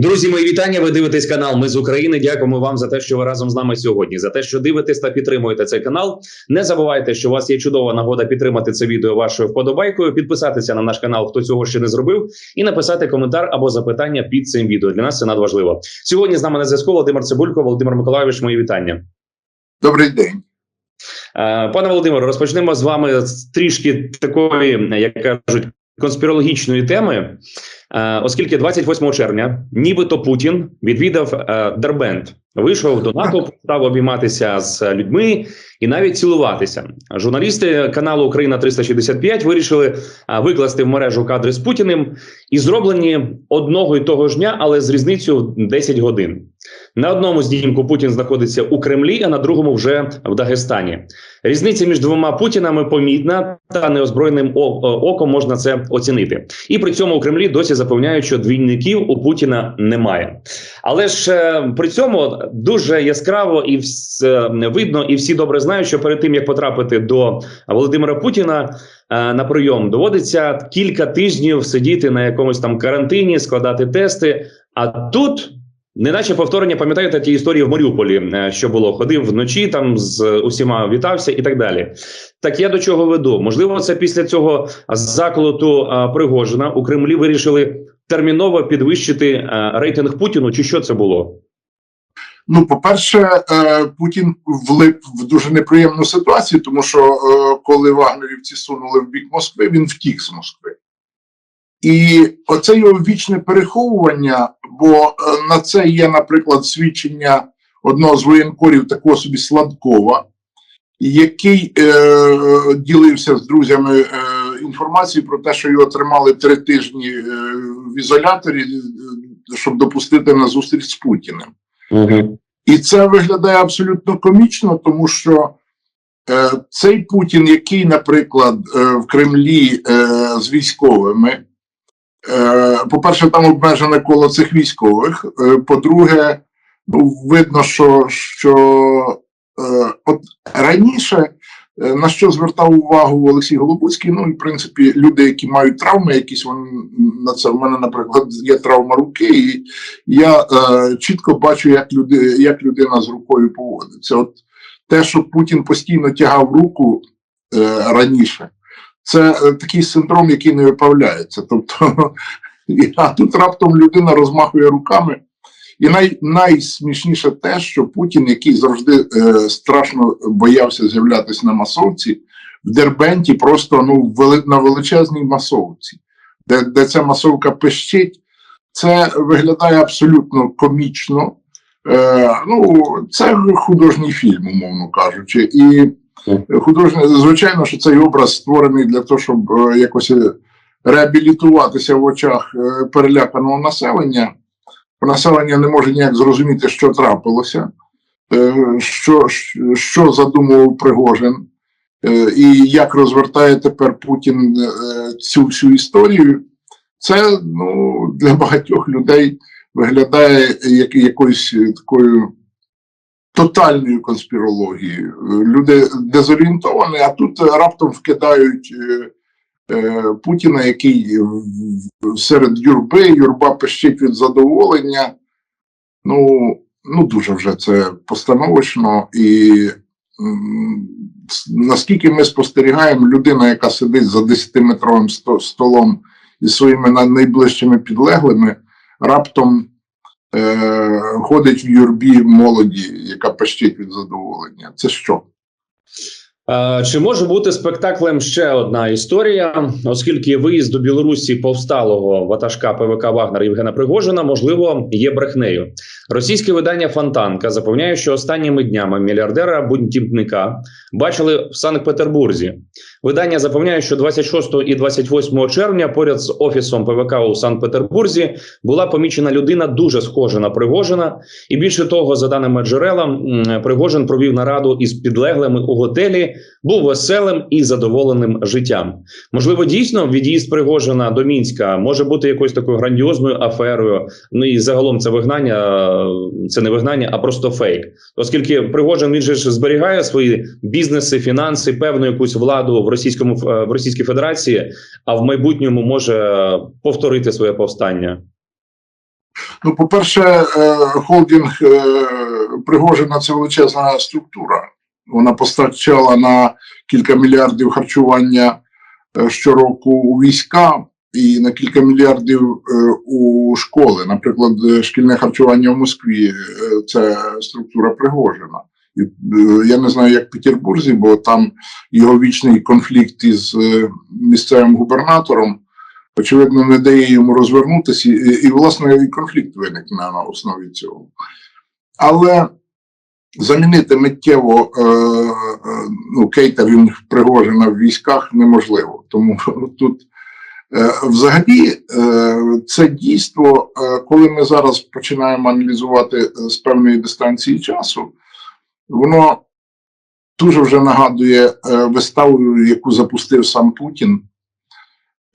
Друзі, мої вітання. Ви дивитесь канал. Ми з України. Дякуємо вам за те, що ви разом з нами сьогодні. За те, що дивитесь та підтримуєте цей канал. Не забувайте, що у вас є чудова нагода підтримати це відео вашою вподобайкою, підписатися на наш канал, хто цього ще не зробив, і написати коментар або запитання під цим відео. Для нас це надважливо. Сьогодні з нами на зв'язку Володимир Цибулько. Володимир Миколайович, мої вітання. Добрий день. Е, Пане Володимире, розпочнемо з вами з трішки такої, як кажуть, конспірологічної теми, оскільки 28 червня, нібито Путін відвідав е, Дербент, вийшов до НАТО, став обійматися з людьми і навіть цілуватися. Журналісти каналу Україна 365 вирішили викласти в мережу кадри з Путіним і зроблені одного і того ж дня, але з різницею в 10 годин. На одному знімку Путін знаходиться у Кремлі, а на другому вже в Дагестані. Різниця між двома Путінами помітна, та неозброєним оком можна це оцінити. І при цьому у Кремлі досі запевняють, що двійників у Путіна немає. Але ж е, при цьому дуже яскраво і вс- е, видно, і всі добре знають, що перед тим як потрапити до Володимира Путіна е, на прийом, доводиться кілька тижнів сидіти на якомусь там карантині, складати тести. А тут. Неначе повторення, пам'ятаєте ті історії в Маріуполі, е, що було ходив вночі, там з усіма вітався і так далі. Так я до чого веду? Можливо, це після цього заколоту Пригожина у Кремлі вирішили терміново підвищити рейтинг Путіну. Чи що це було? Ну, по-перше, е, Путін влип в дуже неприємну ситуацію, тому що е, коли вагнерівці сунули в бік Москви, він втік з Москви. І оце його вічне переховування, бо е, на це є, наприклад, свідчення одного з воєнкорів, такого собі Сладкова, який е, ділився з друзями е, інформацією про те, що його тримали три тижні е, в ізоляторі, щоб допустити на зустріч з Путіним. І це виглядає абсолютно комічно, тому що е, цей Путін, який, наприклад, е, в Кремлі е, з військовими, е, по-перше, там обмежене коло цих військових. Е, по-друге, ну, видно, що, що е, от раніше. Е, На що звертав увагу Олексій Голобуцький? Ну, і в принципі, люди, які мають травми, якісь вони на це. В мене, наприклад, є травма руки, і я е, чітко бачу, як, люди, як людина з рукою поводиться. От те, що Путін постійно тягав руку е, раніше, це е, такий синдром, який не виправляється. Тобто, а тут раптом людина розмахує руками. І най, найсмішніше те, що Путін, який завжди е, страшно боявся з'являтися на масовці, в Дербенті просто ну, вели, на величезній масовці, де, де ця масовка пищить, це виглядає абсолютно комічно. Е, ну, це художній фільм, умовно кажучи. І художній, звичайно, що цей образ створений для того, щоб е, якось е, реабілітуватися в очах е, переляканого населення. Населення не може ніяк зрозуміти, що трапилося, е, що, що задумував Пригожин, е, і як розвертає тепер Путін е, цю всю історію. Це ну, для багатьох людей виглядає як якоюсь такою тотальною конспірологією. Люди дезорієнтовані, а тут раптом вкидають Путіна, який в- серед юрби, юрба пищить від задоволення. Ну, ну дуже вже це постановочно. І наскільки ми спостерігаємо, людина, яка сидить за 10-метровим столом зі своїми найближчими підлеглими, раптом е, ходить в юрбі молоді, яка пищить від задоволення. Це що? Е, Чи може бути спектаклем ще одна історія, оскільки виїзд до Білорусі повсталого ватажка ПВК Вагнера Євгена Пригожина можливо є брехнею. Російське видання Фонтанка запевняє, що останніми днями мільярдера бунтівника бачили в Санкт-Петербурзі. Видання запевняє, що 26 і 28 червня поряд з офісом ПВК у Санкт-Петербурзі була помічена людина дуже схожа на Пригожина. І більше того, за даними джерелам, м, Пригожин провів нараду із підлеглими у готелі, був веселим і задоволеним життям. Можливо, дійсно від'їзд Пригожина до Мінська може бути якоюсь такою грандіозною аферою. Ну і загалом це вигнання, це не вигнання, а просто фейк. Оскільки Пригожин він же ж зберігає свої бізнеси, фінанси, певну якусь владу в російському е, в Російській Федерації, а в майбутньому може повторити своє повстання. Ну, по-перше, е, холдинг е, Пригожина це величезна структура. Вона постачала на кілька мільярдів харчування е, щороку у війська і на кілька мільярдів е, у школи. Наприклад, е, шкільне харчування в Москві це структура Пригожина. Я не знаю, як в Петербурзі, бо там його вічний конфлікт із місцевим губернатором очевидно, не дає йому розвернутися, і, і власне, і конфлікт виникне на основі цього. Але замінити миттєво е, е, ну, кейтерінг Пригожина в військах неможливо. Тому тут е, взагалі е, це дійство, е, коли ми зараз починаємо аналізувати е, з певної дистанції часу, воно дуже вже нагадує е, виставу, яку запустив сам Путін.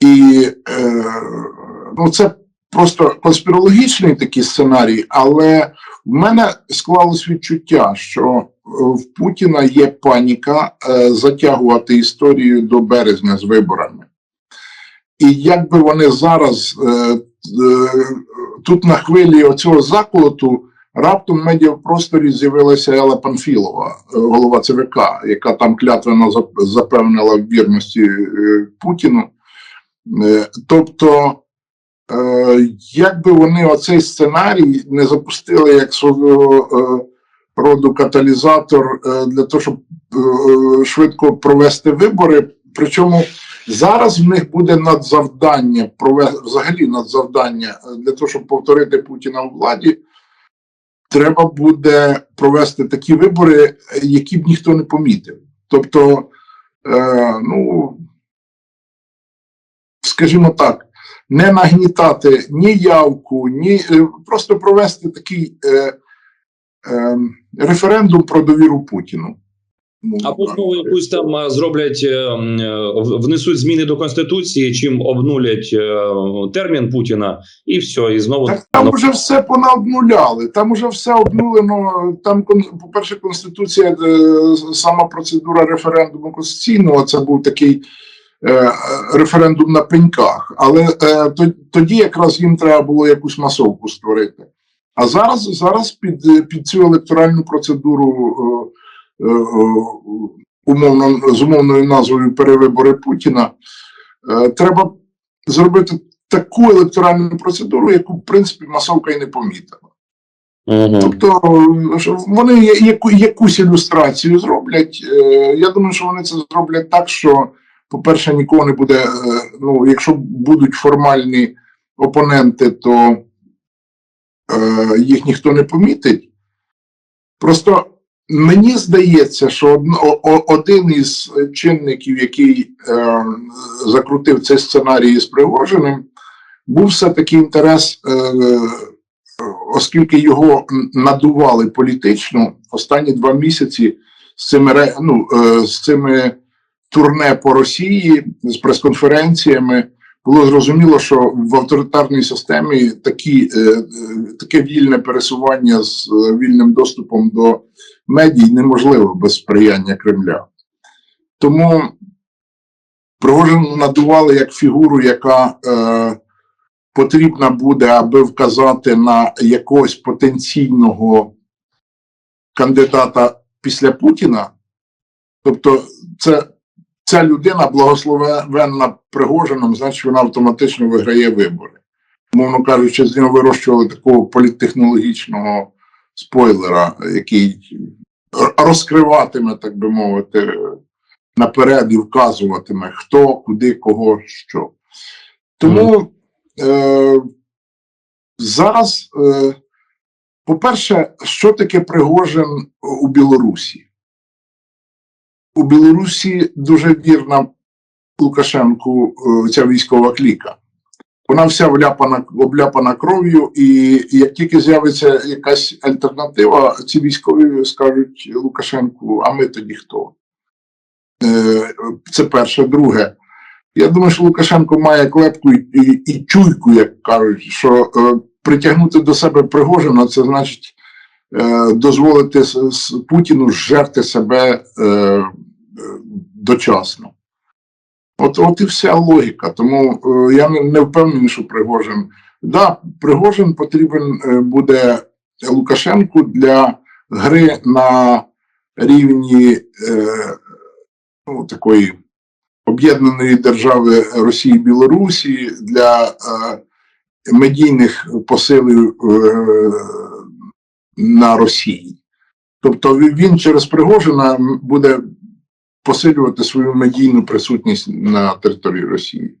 І е, ну, це просто конспірологічний такий сценарій, але в мене склалось відчуття, що е, в Путіна є паніка е, затягувати історію до березня з виборами. І якби вони зараз е, тут на хвилі оцього заколоту раптом в медіапросторі з'явилася Елла Панфілова, голова ЦВК, яка там клятвенно зап- запевнила в вірності Путіну. Тобто, якби вони оцей сценарій не запустили як свого е, роду каталізатор е, для того, щоб е, швидко провести вибори. Причому зараз в них буде надзавдання, взагалі надзавдання е, для того, щоб повторити Путіна у владі. Треба буде провести такі вибори, е, які б ніхто не помітив. Тобто, е, ну скажімо так, не нагнітати ні явку, ні е, просто провести такий е, е, референдум про довіру Путіну. Ну, Або знову якусь там зроблять, е, м, е, внесуть зміни до конституції, чим обнулять термін Путіна, і все, і знову Так там вже все понаобнуляли, там вже все обнулено. Там, кон- по-перше, Конституція, сама процедура референдуму конституційного, це був такий референдум на пеньках. Але е, тоді якраз їм треба було якусь масовку створити. А зараз, зараз під, під цю електоральну процедуру е, е, е, умовно, з умовною назвою перевибори Путіна, е, треба зробити таку електоральну процедуру, яку, в принципі, масовка і не помітила. Мгм. Тобто, вони яку, якусь ілюстрацію зроблять. Е, Я думаю, що вони це зроблять так, що, по-перше, нікого не буде. е, Ну, якщо будуть формальні опоненти, то е, їх ніхто не помітить. Просто мені здається, що один із чинників, який е, закрутив цей сценарій з Пригожиним, був все-таки інтерес, е, оскільки його надували політично останні два місяці з цими, ну, е, з цими турне по Росії, з прес-конференціями. Було зрозуміло, що в авторитарній системі такі, е, е, таке вільне пересування з е, вільним доступом до медій неможливо без сприяння Кремля. Тому Пригожин надували як фігуру, яка е, потрібна буде, аби вказати на якогось потенційного кандидата після Путіна. Тобто, це ця людина благословенна Пригожином, значить вона автоматично виграє вибори. Мовно кажучи, з нього вирощували такого політтехнологічного спойлера, який розкриватиме, так би мовити, наперед і вказуватиме, хто, куди, кого, що. Тому е, зараз, е, по-перше, що таке Пригожин у Білорусі? У Білорусі дуже вірна Лукашенку е, ця військова кліка. Вона вся вляпана, обляпана кров'ю, і як тільки з'явиться якась альтернатива, ці військові скажуть Лукашенку, а ми тоді хто? Е, Це перше. Друге, я думаю, що Лукашенко має клепку і, і, і чуйку, як кажуть, що е, притягнути до себе Пригожина, це значить е, дозволити Путіну жерти себе е, дочасно. От, от і вся логіка. Тому е, я не, не впевнений, що Пригожин Да, Пригожин потрібен е, буде Лукашенку для гри на рівні е, ну, такої об'єднаної держави Росії і Білорусі для медійних посилів на Росії. Тобто він через Пригожина буде посилювати свою медійну присутність на території Росії.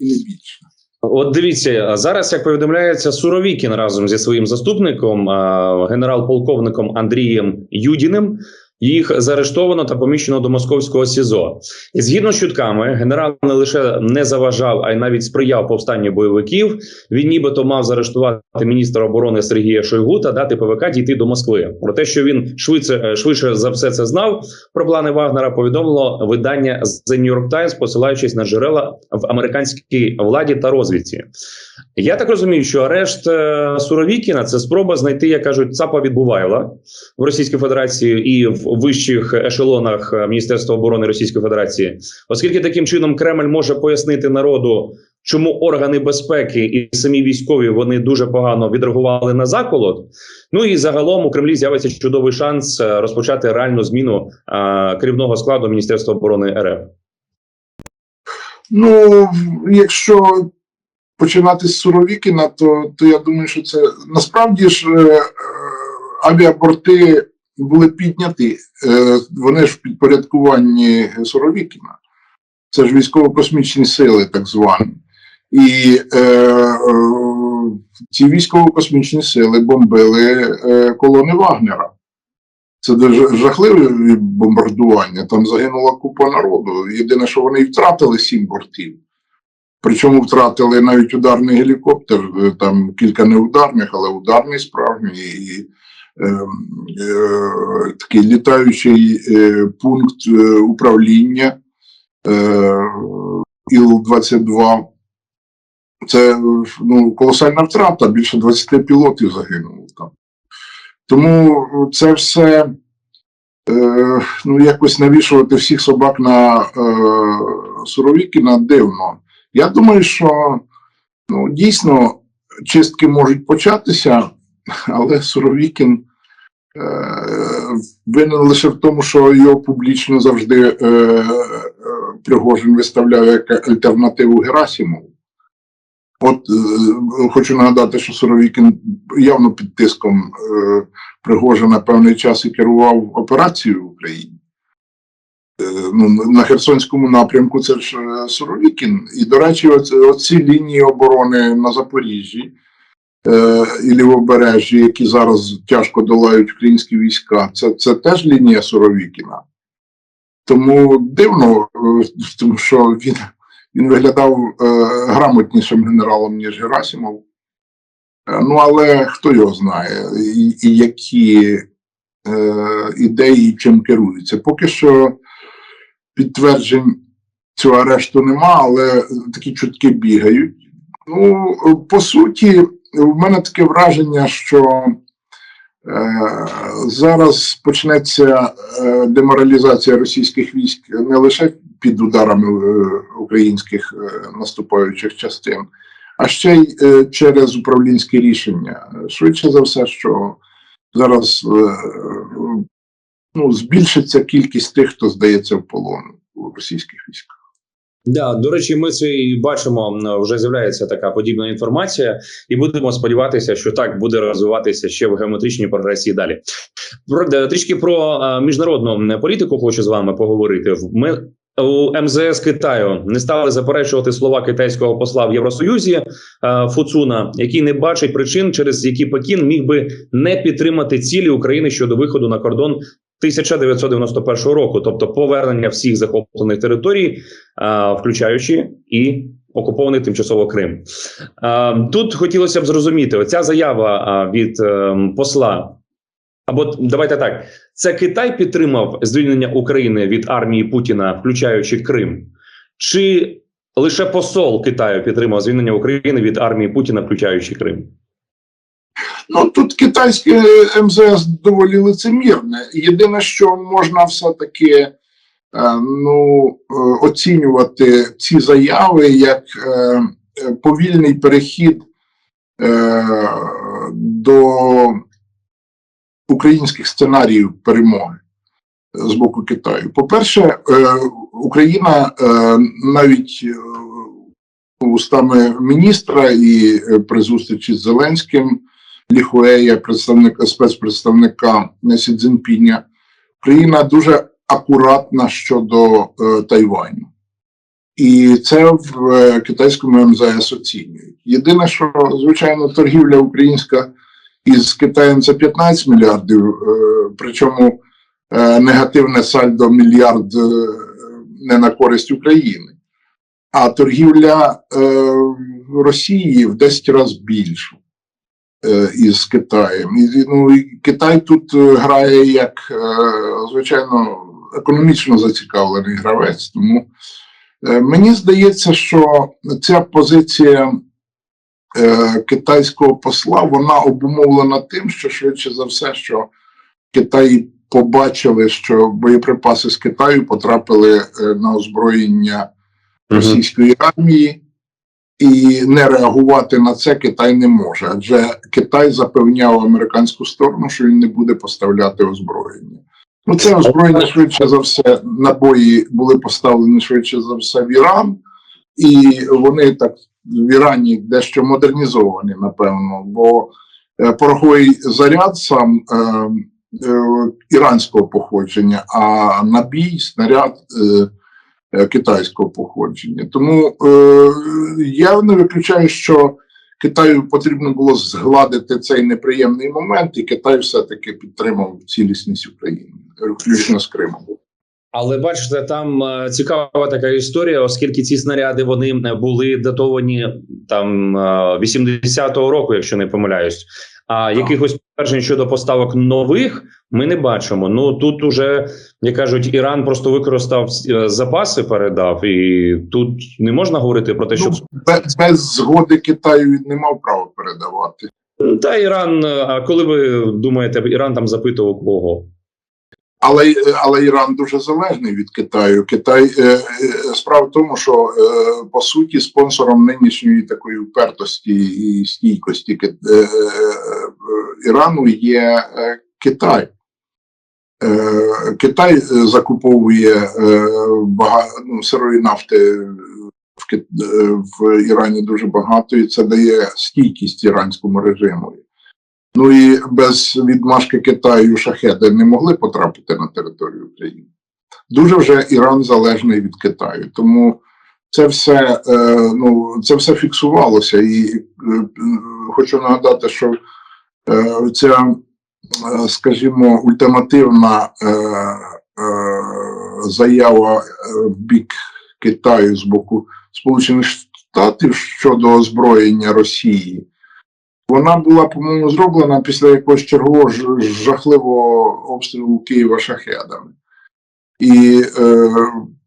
Не більше. От дивіться, зараз, як повідомляється, Суровікін разом зі своїм заступником, генерал-полковником Андрієм Юдіним. Їх заарештовано та поміщено до московського СІЗО. І згідно з чутками, генерал не лише не заважав, а й навіть сприяв повстанню бойовиків. Він нібито мав заарештувати міністра оборони Сергія Шойгу та дати ПВК дійти до Москви. Про те, що він швидше е, швидше за все це знав, про плани Вагнера повідомило видання The New York Times, посилаючись на джерела в американській владі та розвідці. Я так розумію, що арешт е, Суровікіна це спроба знайти, як кажуть, ЦАПа відбувайла в Російській Федерації і в вищих ешелонах е, Міністерства оборони Російської Федерації, оскільки таким чином Кремль може пояснити народу, чому органи безпеки і самі військові вони дуже погано відреагували на заколот. Ну і загалом у Кремлі з'явиться чудовий шанс е, розпочати реальну зміну е, керівного складу Міністерства оборони РФ. Ну, якщо починати з Суровікіна, то, то я думаю, що це насправді ж авіаборти були підняті. Е, вони ж в підпорядкуванні Суровікіна. Це ж військово-космічні сили, так звані. І е, е, ці військово-космічні сили бомбили е, колони Вагнера. Це дуже жахливе бомбардування. Там загинула купа народу. Єдине, що вони і втратили сім бортів. Причому втратили навіть ударний гелікоптер, е, там кілька неударних, але ударний справжній такий літаючий е, пункт е, управління е, Іл-22. Це ну, колосальна втрата, більше 20 пілотів загинуло там. Тому це все е, ну, якось навішувати всіх собак на е, Суровікіна дивно. Я думаю, що ну, дійсно чистки можуть початися, але Суровікін е, винен лише в тому, що його публічно завжди е, е, Пригожин виставляє як альтернативу Герасимову. От е, хочу нагадати, що Суровікін явно під тиском е, Пригожина певний час і керував операцією в Україні. Е, ну, на Херсонському напрямку це ж е, Суровікін. І, до речі, оці, оці лінії оборони на Запоріжжі е, і Лівобережжі, які зараз тяжко долають українські війська, це, це теж лінія Суровікіна. Тому дивно, е, тому що він, він виглядав е, грамотнішим генералом, ніж Герасимов. Е, Ну, але хто його знає, і, і які е, ідеї чим керуються. Поки що підтверджень цього арешту нема, але такі чутки бігають. Ну, по суті, в мене таке враження, що е, зараз почнеться е, деморалізація російських військ не лише під ударами е, українських е, наступаючих частин, а ще й е, через управлінське рішення. Швидше за все, що зараз е, ну, збільшиться кількість тих, хто здається в полон у російських військах. Да, до речі, ми це і бачимо. Вже з'являється така подібна інформація, і будемо сподіватися, що так буде розвиватися ще в геометричній прогресії далі. Про де- трішки про е, міжнародну політику хочу з вами поговорити. Ми у МЗС Китаю не стали заперечувати слова китайського посла в Євросоюзі е, Фуцуна, який не бачить причин, через які Пекін міг би не підтримати цілі України щодо виходу на кордон 1991 року, тобто повернення всіх захоплених територій, включаючи і окупований тимчасово Крим. Тут хотілося б зрозуміти, оця заява від ем, посла. Або давайте так: це Китай підтримав звільнення України від армії Путіна, включаючи Крим, чи лише посол Китаю підтримав звільнення України від армії Путіна, включаючи Крим? Ну тут китайське МЗС доволі лицемірне. Єдине, що можна все-таки е, ну, е, оцінювати ці заяви як е, е, повільний перехід е, до українських сценаріїв перемоги з боку Китаю. По-перше, е, Україна е, навіть е, устами міністра і е, при зустрічі з Зеленським Ліхуея, представника спецпредставника Сі Цзіньпіня, Україна дуже акуратна щодо е, Тайваню. І це в е, китайському МЗС оцінюють. Єдине, що звичайно торгівля українська із Китаєм це 15 мільярдів, е, причому е, негативне сальдо мільярд не на користь України, а торгівля Росії в 10 разів більшу е, із Китаєм. І, ну, і Китай тут е, грає як, е, звичайно, економічно зацікавлений гравець. Тому е, мені здається, що ця позиція е, китайського посла вона обумовлена тим, що швидше за все, що Китай побачили, що боєприпаси з Китаю потрапили е, на озброєння російської армії, і не реагувати на це Китай не може. Адже Китай запевняв американську сторону, що він не буде поставляти озброєння. Ну, це озброєння швидше за все, набої були поставлені швидше за все в Іран, і вони так в Ірані дещо модернізовані, напевно, бо е, пороховий заряд сам е, е, іранського походження, а набій, снаряд е, китайського походження. Тому е, я не виключаю, що Китаю потрібно було згладити цей неприємний момент, і Китай все-таки підтримав цілісність України, включно з Кримом. Але бачите, там е, цікава така історія, оскільки ці снаряди вони е, були датовані там е, 80-го року, якщо не помиляюсь. А якихось підтверджень щодо поставок нових ми не бачимо. Ну тут уже як кажуть, Іран просто використав е, запаси, передав, і тут не можна говорити про те, що Ну, без, без згоди Китаю він не мав права передавати. та Іран. А коли ви думаєте, Іран там запитував кого? Але, але Іран дуже залежний від Китаю. Китай е, е, справа в тому, що е, по суті спонсором нинішньої такої впертості і стійкості Ірану є Китай. Китай закуповує багато ну, сирої нафти в Ірані дуже багато, і це дає стійкість іранському режиму. Ну і без відмашки Китаю шахеди не могли потрапити на територію України. Дуже вже Іран залежний від Китаю. Тому це все, е, ну, це все фіксувалося. І е, хочу нагадати, що е, ця, скажімо, ультимативна заява в бік Китаю з боку Сполучених Штатів щодо озброєння Росії. Вона була, по-моєму, зроблена після якогось чергового жахливого обстрілу Києва шахедами. І е,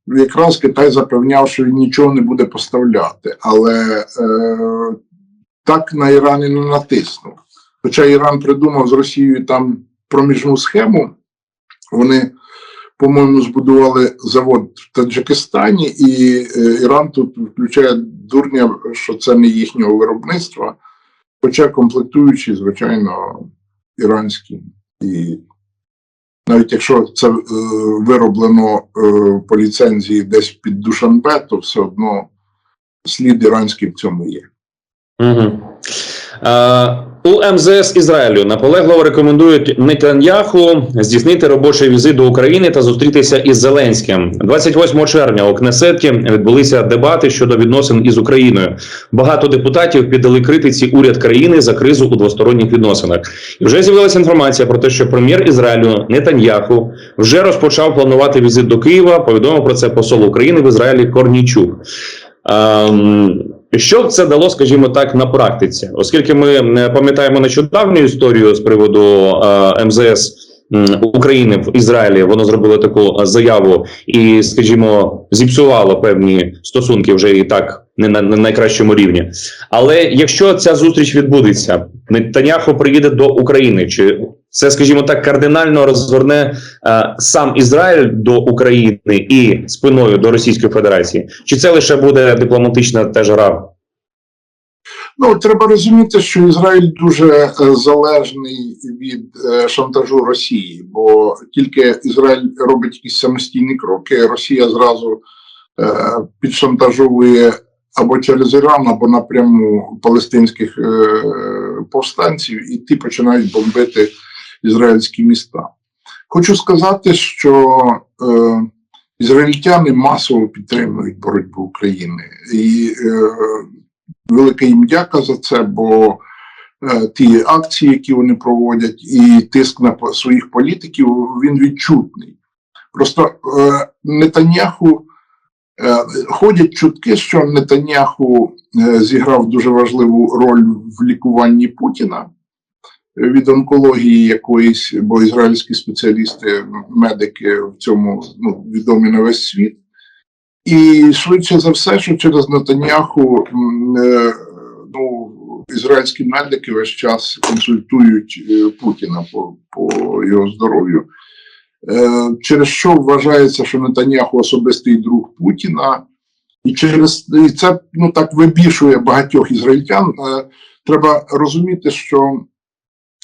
якраз Китай запевняв, що він нічого не буде поставляти, але е, так на Іран і не натиснув. Хоча Іран придумав з Росією там проміжну схему, вони, по-моєму, збудували завод в Таджикистані, і е, Іран тут включає дурня, що це не їхнього виробництва. Хоча комплектуючі, звичайно, іранські. І навіть якщо це е, вироблено е, по ліцензії десь під Душанбе, то все одно слід іранський в цьому є. Угу. Е, у МЗС Ізраїлю наполегливо рекомендують Нетаньяху здійснити робочий візит до України та зустрітися із Зеленським. 28 червня у Кнесеті відбулися дебати щодо відносин із Україною. Багато депутатів піддали критиці уряд країни за кризу у двосторонніх відносинах. І вже з'явилася інформація про те, що прем'єр Ізраїлю Нетаньяху вже розпочав планувати візит до Києва. Повідомив про це посол України в Ізраїлі Корнійчук. Ем, що це дало, скажімо так, на практиці, оскільки ми пам'ятаємо нещодавню історію з приводу е, МЗС України в Ізраїлі, воно зробило таку е, заяву і, скажімо, зіпсувало певні стосунки вже і так не на, на найкращому рівні. Але якщо ця зустріч відбудеться, Нетаняху приїде до України, чи це, скажімо так, кардинально розгорне е, сам Ізраїль до України і спиною до Російської Федерації, чи це лише буде дипломатична теж гра? Ну, треба розуміти, що Ізраїль дуже е, залежний від е, шантажу Росії, бо тільки Ізраїль робить якісь самостійні кроки, Росія зразу е, підшантажовує або через Іран, або напряму палестинських е, повстанців, і ті починають бомбити ізраїльські міста. Хочу сказати, що е, ізраїльтяни масово підтримують боротьбу України. І е, велика їм дяка за це, бо е, ті акції, які вони проводять, і тиск на своїх політиків, він відчутний. Просто е, Нетаньяху е, ходять чутки, що Нетаньяху е, зіграв дуже важливу роль в лікуванні Путіна від онкології якоїсь, бо ізраїльські спеціалісти, медики в цьому ну, відомі на весь світ. І швидше за все, що через Нетаньяху м, е, ну, ізраїльські медики весь час консультують е, Путіна по, по його здоров'ю. Е, Через що вважається, що Нетаньяху особистий друг Путіна, і через і це ну так вибішує багатьох ізраїльтян. Треба розуміти, що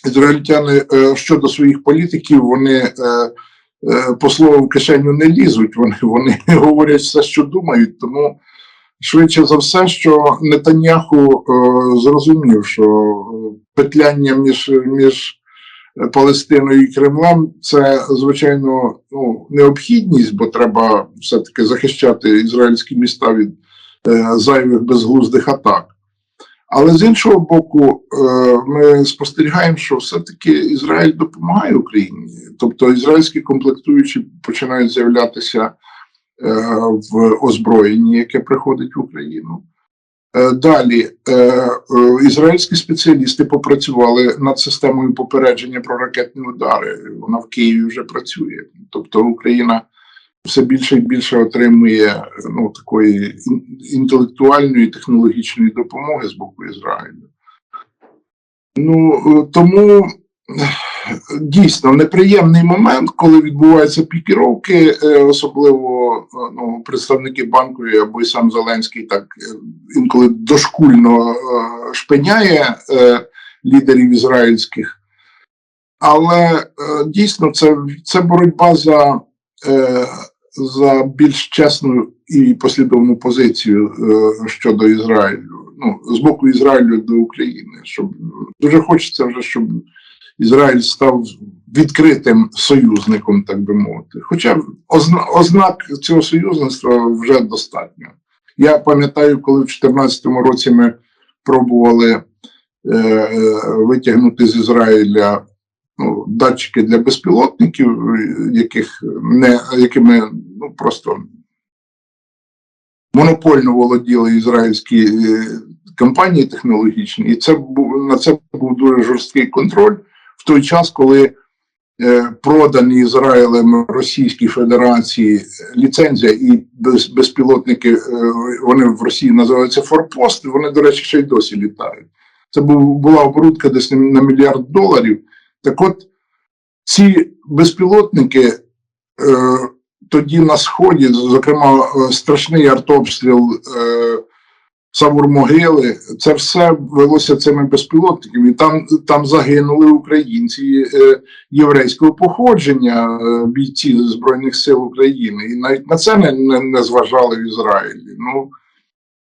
ізраїльтяни е, щодо своїх політиків вони е, е, по слову в кишеню не лізуть. Вони, вони говорять все, що думають. Тому швидше за все, що Нетаньяху зрозумів, що петляння між, між Палестиною і Кремлем це звичайно ну, необхідність, бо треба все-таки захищати ізраїльські міста від зайвих безглуздих атак. Але з іншого боку, е, ми спостерігаємо, що все-таки Ізраїль допомагає Україні. Тобто ізраїльські комплектуючі починають з'являтися е, в озброєнні, яке приходить в Україну. Е, Далі ізраїльські спеціалісти попрацювали над системою попередження про ракетні удари. Вона в Києві вже працює. Тобто Україна все більше і більше отримує ну, такої інтелектуальної технологічної допомоги з боку Ізраїлю. Ну е, тому дійсно неприємний момент, коли відбуваються пікіровки, е, особливо е, ну, представники банкові або й сам Зеленський так інколи дошкульно шпиняє лідерів ізраїльських. Але дійсно це, це боротьба за, за більш чесну і послідовну позицію е, щодо Ізраїлю. Ну, з боку Ізраїлю до України. Щоб дуже хочеться вже, щоб Ізраїль став відкритим союзником, так би мовити. Хоча озна, ознак цього союзництва вже достатньо. Я пам'ятаю, коли в 2014 році ми пробували е, е, витягнути з Ізраїля датчики для безпілотників, яких не якими ну просто монопольно володіли ізраїльські е, компанії технологічні, і це був на це був дуже жорсткий контроль в той час, коли е, продані Ізраїлем Російській Федерації ліцензія і без, безпілотники, е, вони в Росії називаються форпости. Вони, до речі, ще й досі літають. Це був, була оборудка десь на мільярд доларів. Так от ці безпілотники е, тоді на сході, зокрема, е, страшний артобстріл е, Савур-Могили, це все велося цими безпілотниками. Там, там загинули українці е, єврейського походження, е, бійці Збройних сил України. І навіть на це не, не, не зважали в Ізраїлі. Ну,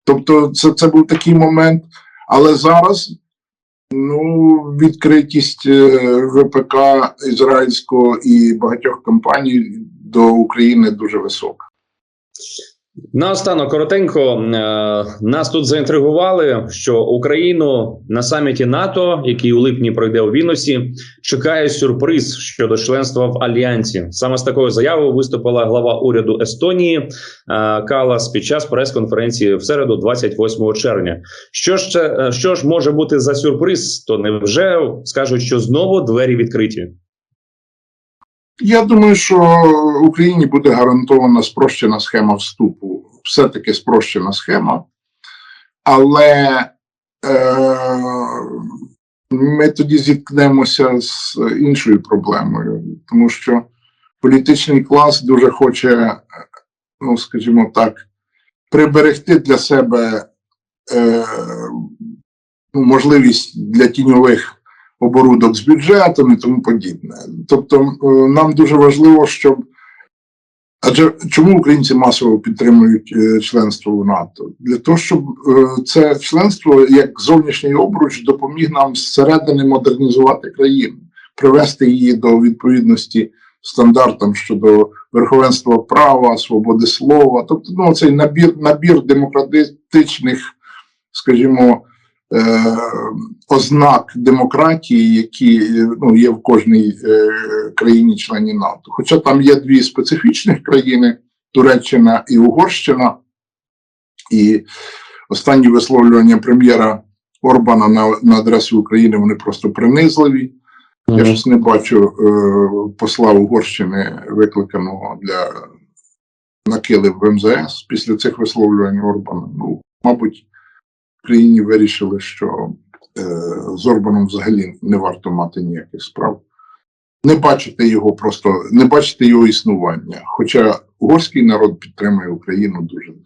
тобто, це, це був такий момент. Але зараз ну, відкритість е, ВПК ізраїльського і багатьох компаній до України дуже висока. Наостанок коротенько е, нас тут заінтригували, що Україну на саміті НАТО, який у липні пройде у Вільнюсі, чекає сюрприз щодо членства в альянсі. Саме з такою заявою виступила глава уряду Естонії е, Калас під час прес-конференції в середу, 28 червня. Що ж е, що ж може бути за сюрприз? То невже скажуть, що знову двері відкриті? Я думаю, що Україні буде гарантована спрощена схема вступу. Все-таки спрощена схема. Але е, ми тоді зіткнемося з іншою проблемою, тому що політичний клас дуже хоче, ну скажімо так, приберегти для себе е, ну, можливість для тіньових оборудок з бюджетом і тому подібне. Тобто, е, нам дуже важливо, щоб Адже чому українці масово підтримують е, членство в НАТО? Для того, щоб е, це членство як зовнішній обруч допоміг нам зсередини модернізувати країну, привести її до відповідності стандартам щодо верховенства права, свободи слова. Тобто, ну цей набір набір демократичних, скажімо, ознак демократії, які е, ну, є в кожній е, країні-члені НАТО. Хоча там є дві специфічних країни: Туреччина і Угорщина, і останні висловлювання прем'єра Орбана на, на адресу України вони просто принизливі. Я щось не бачу е, посла Угорщини, викликаного для накили в МЗС після цих висловлювань Орбана. Ну, мабуть, країні вирішили, що е, з Орбаном взагалі не варто мати ніяких справ. Не бачити його просто, не бачити його існування. Хоча угорський народ підтримує Україну дуже ну,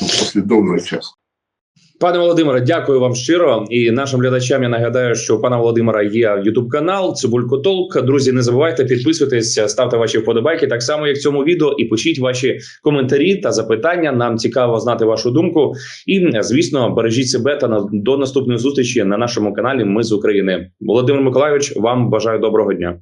послідовно і чесно. Пане Володимире, дякую вам щиро. І нашим глядачам я нагадаю, що у пана Володимира є youtube канал Цибулько Толк. Друзі, не забувайте підписуйтесь, ставте ваші вподобайки, так само як в цьому відео, і пишіть ваші коментарі та запитання. Нам цікаво знати вашу думку. І звісно, бережіть себе та на- до наступної зустрічі на нашому каналі. Ми з України. Володимир Миколайович, вам бажаю доброго дня.